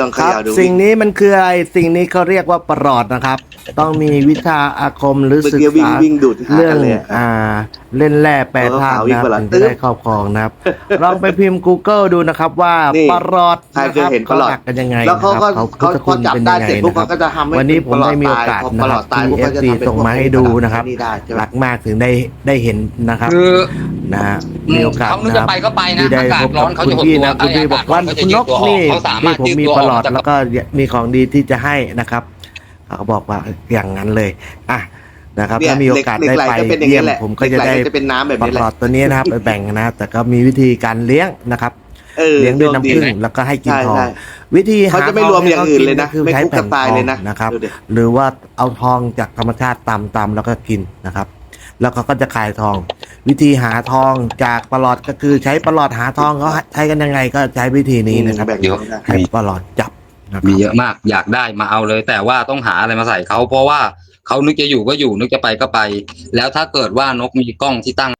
ลองเขครับ ย่าดูสิ่งนี้มันคืออะไรสิ่งนี้เขาเรียกว่าประหลอดนะครับ ต้องมีวิชาอาคมหรือเมื่อศึกกี้วิ่งษาวิ่งดูดหาเรื่องกันเลยอะ อ่าเล่นแร่แปรธาตุเออขาววิ่นะงคประหลรัอบดถึงจะได้ตึ๊บครอบครองนะครับลองไปพิมพ์ Google ดูนะครับ ว่านี่ประหลอดใครเคยเห็นประหลอดหลักกันยังไงแล้วเขาก็นะครับเขาพุทธพคุอณจับเป็นได้ยังไงเสร็จปุ๊บนะคเขารับก็จะทำให้วันนี้ผมได้มีโอกาสพอนะประหคลรัอบดตายที่พวกเขาจะ FC ทำเป็นส่งมาให้ดูนะครับนี่ได้ใช่ไหมรักมากถึงได้ได้เห็นนะครับคือนะฮะมีโอกาสเขานึกนะคจะรับไปก็ไปนะที่ได้อากาศพบร้กัอบนเขาคุณจะหดพี่ตัวนะคุณพี่บอกว่าเขาจะคุณยืนดกตัวออกนี่เขาสานี่มารถผมยืดมีตัวประอหลออกดจากแล้วก็มีของดีที่จะให้นะครับเขาบอกว่าอย่างนั้นเลยอะ นะครับเนี่ยถ้ามีโอกาสเหล็ได้กไหลไปก็เป็นอย่างเยี่ยนี้มแหละผมก็จะได้เหล็กไหลก็จะเป็นน้ำแบบปนี้แหละลอดตัวนี้นะครับไปแบ่งนะแต่ก็มีวิธีการเลี้ยงนะครับเออเลี้ยงด้วยน้ำผึ้งโชคดีแล้วก็ให้กินใช่ทองใช่วิธีหเขาจะไม่ทรวมอย่างอื่นเลยนะให้ขากิก็คือไม่ใช้คลุกแผ่กันบตายทองเลยนะนะครับดูดิหรือว่าเอาทองจากธรรมชาติตำตำแล้วก็กินนะครับ แล้วเขาก็จะขายทอง วิธีหาทองจากประหลอดก็คือใช้ประหลอดหาทองเขาใช้กันยังไงก็ใช้วิธีนี้นะครับแบบเดี๋ยวให้ประหลอดจับนะคมีรับเยอะมากอยากได้มาเอาเลย แต่ว่าต้องหาอะไรมาใส่เขาเพราะว่า เขานึกจะอยู่ก็อยู่นึกจะไปก็ไป แล้วถ้าเกิดว่านกมีกล้องที่ตั้ง